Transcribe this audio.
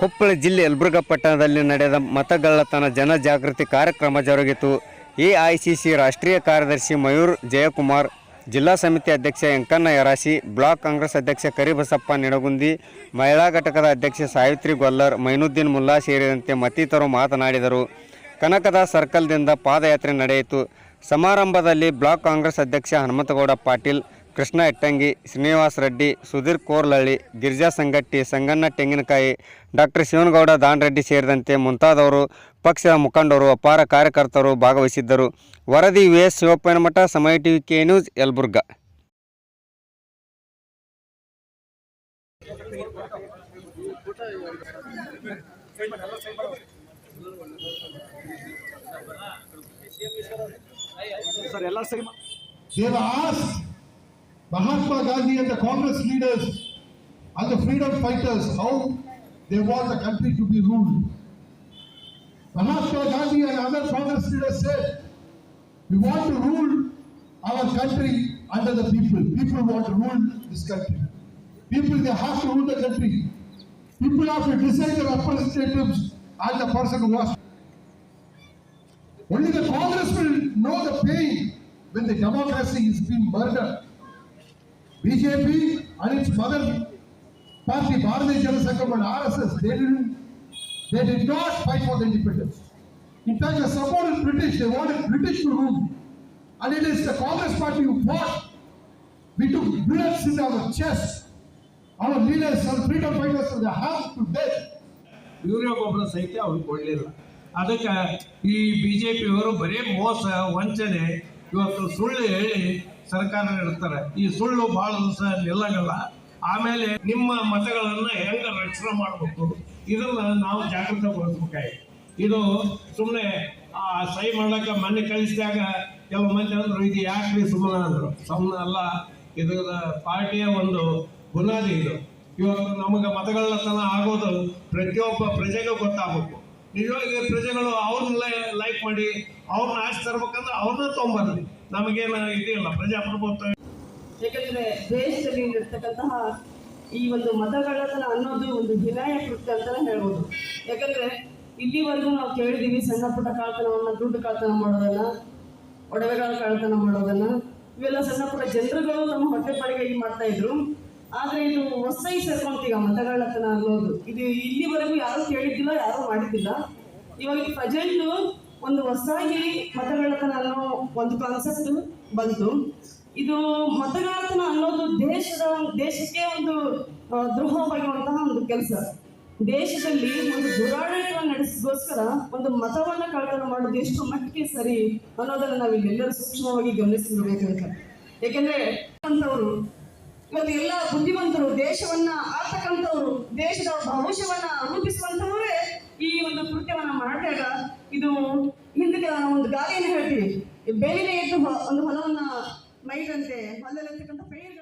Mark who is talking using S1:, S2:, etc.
S1: ಕೊಪ್ಪಳ ಜಿಲ್ಲೆ ಯಲಬುರ್ಗಾ ಪಟ್ಟಣದಲ್ಲಿ ನಡೆದ ಮತಗಳ್ಳತನ ಜನಜಾಗೃತಿ ಕಾರ್ಯಕ್ರಮ ಜರುಗಿತು. ಎಐಸಿಸಿ ರಾಷ್ಟ್ರೀಯ ಕಾರ್ಯದರ್ಶಿ ಮಯೂರ್ ಜಯಕುಮಾರ್, ಜಿಲ್ಲಾ ಸಮಿತಿ ಅಧ್ಯಕ್ಷ ಎಂಕಣ್ಣ ಯರಾಶಿ ಬ್ಲಾಕ್ ಕಾಂಗ್ರೆಸ್ ಅಧ್ಯಕ್ಷ ಕರಿಬಸಪ್ಪ ನಿಡಗುಂದಿ, ಮಹಿಳಾ ಘಟಕದ ಅಧ್ಯಕ್ಷ ಸಾವಿತ್ರಿ ಗೊಲ್ಲರ್, ಮೈನುದ್ದೀನ್ ಮುಲ್ಲಾ ಸೇರಿದಂತೆ ಮತ್ತಿತರರು ಮಾತನಾಡಿದರು. ಕನಕದ ಸರ್ಕಲ್ದಿಂದ ಪಾದಯಾತ್ರೆ ನಡೆಯಿತು. ಸಮಾರಂಭದಲ್ಲಿ ಬ್ಲಾಕ್ ಕಾಂಗ್ರೆಸ್ ಅಧ್ಯಕ್ಷ ಹನುಮಂತಗೌಡ ಪಾಟೀಲ್ ಕೃಷ್ಣ ಇಟ್ಟಂಗಿ ಶ್ರೀನಿವಾಸ ರೆಡ್ಡಿ ಸುಧೀರ್ ಕೋರ್ಲಳ್ಳಿ ಗಿರಿಜಾ ಸಂಗಟ್ಟಿ ಸಂಗಣ್ಣ ತೆಂಗಿನಕಾಯಿ ಡಾಕ್ಟರ್ ಶಿವನಗೌಡ ದಾನರೆಡ್ಡಿ ಸೇರಿದಂತೆ ಮುಂತಾದವರು ಪಕ್ಷದ ಮುಖಂಡರು ಅಪಾರ ಕಾರ್ಯಕರ್ತರು ಭಾಗವಹಿಸಿದ್ದರು. ವರದಿ V. S. Shivappanamath Samaya TV K. News Yelburga.
S2: asked Mahatma Gandhi and the Congress leaders and the freedom fighters how they want the country to be ruled. Mahatma Gandhi and other Congress leaders said, we want to rule our country under the people. People want to rule this country. People, they have to rule the country. People have to decide the representatives and the person who has only the Congress will know the pain when the democracy is being murdered. BJP and its mother party, Bharatiya Janata Sangham and RSS, they didn't, they did not fight for the independence. In fact, they supported British, they wanted British to rule. And it is the Congress party who fought. We took bullets in our chest. Our leaders and freedom fighters, they have to death.
S3: Urea ಗೊಬ್ಬರ ಸಹಿತ ಅವ್ರಿಗೆ ಕೊಡಲಿಲ್ಲ ಅದಕ್ಕೆ ಈ B J ಪಿಯವರು ಬರೀ ಮೋಸ ವಂಚನೆ ಇವತ್ತು ಸುಳ್ಳು ಹೇಳಿ ಸರ್ಕಾರ ನಡೆಸ್ತಾರೆ. ಈ ಸುಳ್ಳು ಭಾಳ ದಿವಸ ನಿಲ್ಲಂಗಿಲ್ಲ ಆಮೇಲೆ ನಿಮ್ಮ ಮತಗಳನ್ನು ಹೆಂಗೆ ರಕ್ಷಣೆ ಮಾಡಬೇಕು? ಇದನ್ನ ನಾವು ಜಾಗೃತಗೊಳಿಸ್ಬೇಕಾಗಿ ಇದು ಸುಮ್ಮನೆ ಆ, ಸಹಿ ಮಾಡಕ್ಕೆ ಮನೆ ಕಳಿಸಿದಾಗ ಕೆಲವು ಮಂದಿ ಅಂದರು, ಇದು ಯಾಕ್ರಿ ಸುಮ್ಮನೆ ಅಂದರು. ಸುಮ್ಮನೆ ಅಲ್ಲ, ಇದು ಪಾರ್ಟಿಯ ಒಂದು ಬುನಾದಿ ಇದು. ಇವತ್ತು ನಮಗೆ ಮತಗಳ್ಳತನ ಆಗೋದು ಪ್ರತಿಯೊಬ್ಬ ಪ್ರಜೆಗೂ ಗೊತ್ತಾಗಬೇಕು. ನಿಜವಾಗಿ ಪ್ರಜೆಗಳು ಅವ್ರನ್ನ ಲೈಕ್ ಮಾಡಿ ಅವ್ರನ್ನ ಆಸೆ ತರ್ಬೇಕಂದ್ರೆ ಅವ್ರನ್ನ ತೊಗೊಂಬರ್ಲಿ. ನಮಗೇನು ಇದಿಲ್ಲ ಪ್ರಜಾಪ್ರಭುತ್ವ.
S4: ಯಾಕಂದ್ರೆ ದೇಶದಲ್ಲಿ ಇರ್ತಕ್ಕಂತಹ ಈ ಒಂದು ಮತಗಳನ್ನ ಅನ್ನೋದು ಒಂದು ಹಿನಾಯ ಕೃತ್ಯ ಅಂತಾನೆ ಹೇಳ್ಬೋದು. ಯಾಕಂದ್ರೆ ಇಲ್ಲಿವರೆಗೂ ನಾವು ಕೇಳಿದೀವಿ ಸಣ್ಣ ಪುಟ್ಟ ಕಳ್ತನವನ್ನ ದುಡ್ಡು ಕಳ್ತನ ಮಾಡೋದನ್ನ, ಒಡವೆಗಳ ಕಳ್ತನ ಮಾಡೋದನ್ನ. ಇವೆಲ್ಲ ಸಣ್ಣ ಪುಟ್ಟ ಜನರುಗಳು ನಮ್ಮ ಹೊಟ್ಟೆಪಾಡಿಗಾಗಿ ಮಾಡ್ತಾ ಇದ್ರು. ಆದ್ರೆ ಇದು ಹೊಸ ಸೇರ್ಕೊಂತೀಗ ಮತಗಳತನ ಅನ್ನೋದು. ಇದು ಇಲ್ಲಿವರೆಗೂ ಯಾರು ಕೇಳಿದ್ದಿಲ್ಲ, ಯಾರು ಮಾಡಿದ್ದಿಲ್ಲ. ಇವಾಗ ಪ್ರೆಸೆಂಟ್ ಒಂದು ಹೊಸದಾಗಿ ಮತಗಳತನ ಅನ್ನೋ ಒಂದು ಕಾನ್ಸೆಪ್ಟ್ ಬಂತು. ಇದು ಮತಗಳತನ ಅನ್ನೋದು ದೇಶದ ದೇಶಕ್ಕೆ ಒಂದು ದ್ರೋಹವಾಗಿರುವಂತಹ ಒಂದು ಕೆಲಸ. ದೇಶದಲ್ಲಿ ಒಂದು ದುರಾಡಳಿತ ನಡೆಸೋಸ್ಕರ ಒಂದು ಮತವನ್ನ ಕಳ್ಳತನ ಮಾಡೋದು ಎಷ್ಟು ಮಟ್ಟಿಗೆ ಸರಿ ಅನ್ನೋದನ್ನ ನಾವು ಇಲ್ಲೆಲ್ಲರೂ ಸೂಕ್ಷ್ಮವಾಗಿ ಗಮನಿಸಿರ್ಬೇಕಂತ. ಯಾಕೆಂದ್ರೆ ಅಂತವರು, ಇವತ್ತು ಎಲ್ಲ ಬುದ್ಧಿವಂತರು ದೇಶವನ್ನ, ಆತಕ್ಕಂಥವ್ರು, ದೇಶದ ಭವಿಷ್ಯವನ್ನ ರೂಪಿಸುವಂತವರೇ ಈ ಒಂದು ಕೃತ್ಯವನ್ನ ಮಾಡಿದಾಗ ನಾವು ಒಂದು ಗಾಳಿಯನ್ನು ಹೇಳ್ತೀವಿ ಬೇಲಿನ ಎದ್ದು ಒಂದು ಹೊಲವನ್ನ ಮೈದಂತೆ ಹೊಲದಲ್ಲಿರ್ತಕ್ಕಂಥ ಪೇರು